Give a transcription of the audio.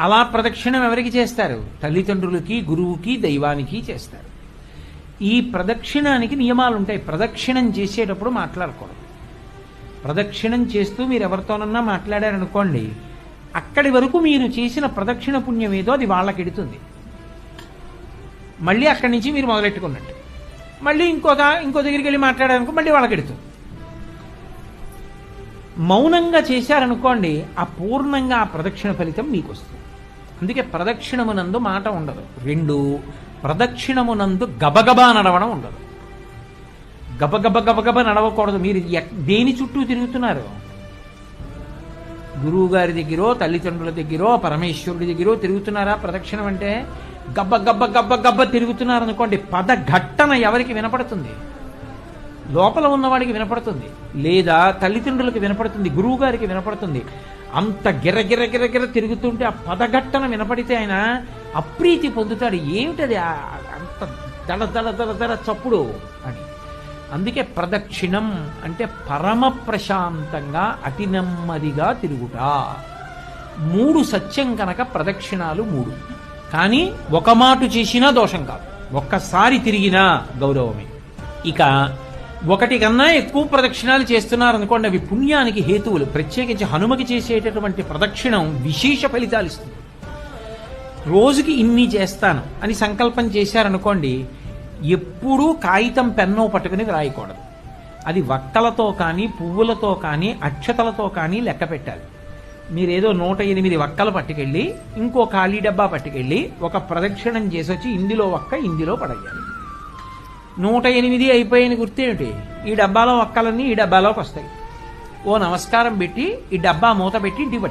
అలా ప్రదక్షిణం ఎవరికి చేస్తారు? తల్లిదండ్రులకి గురువుకి దైవానికి చేస్తారు. ఈ ప్రదక్షిణానికి నియమాలు ఉంటాయి ప్రదక్షిణం చేసేటప్పుడు మాట్లాడకూడదు. ప్రదక్షిణం చేస్తూ మీరు ఎవరితోనన్నా మాట్లాడారనుకోండి అక్కడి వరకు మీరు చేసిన ప్రదక్షిణ పుణ్యం ఏదో అది వాళ్ళకి ఎడుతుంది. మళ్ళీ అక్కడి నుంచి మీరు మొదలెట్టుకున్నట్టు. మళ్ళీ ఇంకో ఇంకో దగ్గరికి వెళ్ళి మాట్లాడారనుకో మళ్ళీ వాళ్ళకి ఎడుతుంది. మౌనంగా చేశారనుకోండి ఆ పూర్ణంగా ఆ ప్రదక్షిణ ఫలితం మీకు వస్తుంది అందుకే ప్రదక్షిణమునందు మాట ఉండదు. రెండు ప్రదక్షిణమునందు గబగబా నడవడం ఉండదు. గబగబ గబగబ నడవకూడదు. మీరు దేని చుట్టూ తిరుగుతున్నారు? గురువు గారి దగ్గరో తల్లిదండ్రుల దగ్గరో పరమేశ్వరుడి దగ్గరో తిరుగుతున్నారా ప్రదక్షిణం అంటే? గబ్బ గబ్బ గబ్బ గబ్బ తిరుగుతున్నారనుకోండి పద ఘట్టన ఎవరికి వినపడుతుంది? లోపల ఉన్నవాడికి వినపడుతుంది. లేదా తల్లిదండ్రులకు వినపడుతుంది గురువు గారికి వినపడుతుంది. అంత గిరగిర గిరగిర తిరుగుతుంటే ఆ పదఘట్టన వినపడితే ఆయన అప్రీతి పొందుతాడు. ఏమిటది? అంత దడ దడ దడ దడ చప్పుడు అని. అందుకే ప్రదక్షిణం అంటే పరమ ప్రశాంతంగా అతి నెమ్మదిగా తిరుగుట. మూడు సత్యం కనుక ప్రదక్షిణాలు మూడు. కానీ ఒక మాటు చేసినా దోషం కాదు. ఒక్కసారి తిరిగినా గౌరవమే. ఇక ఒకటి కన్నా ఎక్కువ ప్రదక్షిణాలు చేస్తున్నారు అనుకోండి అవి పుణ్యానికి హేతువులు. ప్రత్యేకించి హనుమకి చేసేటటువంటి ప్రదక్షిణం విశేష ఫలితాలు ఇస్తుంది. రోజుకి ఇన్ని చేస్తాను అని సంకల్పం చేశారనుకోండి ఎప్పుడూ కాగితం పెన్నో పట్టుకుని వ్రాయకూడదు. అది వక్కలతో కానీ పువ్వులతో కానీ అక్షతలతో కానీ లెక్క పెట్టాలి. మీరేదో నూట ఎనిమిది వక్కలు పట్టుకెళ్ళి ఇంకో ఖాళీ డబ్బా పట్టుకెళ్ళి ఒక ప్రదక్షిణం చేసి వచ్చి ఇందులో ఒక్క ఇందులో పడేయాలి. నూట ఎనిమిది అయిపోయిన గుర్తేమిటి? ఈ డబ్బాలో ఒక్కలన్నీ ఈ డబ్బాలోకి వస్తాయి ఓ నమస్కారం పెట్టి ఈ డబ్బా మూత పెట్టి ఇంటికి